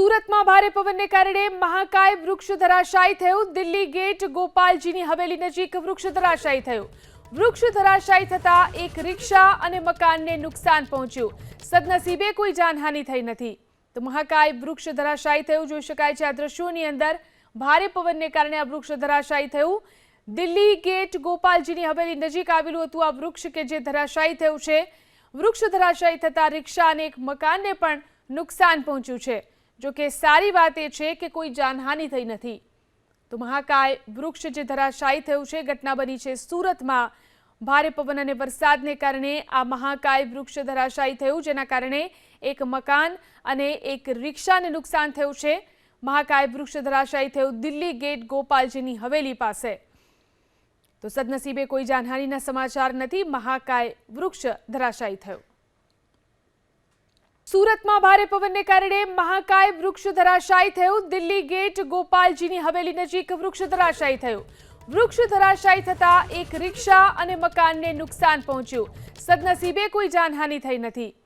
સુરતમાં ભારે પવનને કારણે મહાકાય વૃક્ષ ધરાશાયી થયું. દિલ્હી ગેટ ગોપાલજીની હવેલી નજીક વૃક્ષ ધરાશાયી થયું. વૃક્ષ ધરાશાયી થતા એક રિક્ષા અને મકાનને નુકસાન પહોંચ્યું. સદનસીબે કોઈ જાનહાનિ થઈ નથી. તો મહાકાય વૃક્ષ ધરાશાયી થયું જોઈ શકાય છે આ દ્રશ્યોની અંદર. ભારે પવનને કારણે આ વૃક્ષ ધરાશાયી થયું. દિલ્હી ગેટ ગોપાલજીની હવેલી નજીક આવેલું હતું આ વૃક્ષ કે જે ધરાશાયી થયું છે. વૃક્ષ ધરાશાયી થતા રિક્ષા અને એક મકાનને પણ નુકસાન પહોંચ્યું છે. જો કે સારી વાત એ છે કે કોઈ જાનહાનિ થઈ નથી. તો મહાકાય વૃક્ષ જે ધરાશાયી થયું છે, ઘટના બની છે સુરતમાં. ભારે પવન અને વરસાદને કારણે આ મહાકાય વૃક્ષ ધરાશાયી થયું, જેના કારણે એક મકાન અને એક રિક્ષાને નુકસાન થયું છે. મહાકાય વૃક્ષ ધરાશાયી થયું દિલ્હી ગેટ ગોપાલજીની હવેલી પાસે. તો સદનસીબે કોઈ જાનહાનિના સમાચાર નથી, મહાકાય વૃક્ષ ધરાશાયી થયું. સુરતમાં ભારે પવનને કારણે મહાકાય વૃક્ષ ધરાશાયી થયું. દિલ્હી ગેટ ગોપાલજીની હવેલી નજીક વૃક્ષ ધરાશાયી થયું. વૃક્ષ ધરાશાયી થતા એક રિક્ષા અને મકાનને નુકસાન પહોંચ્યું. સદનસીબે કોઈ જાનહાનિ થઈ નથી.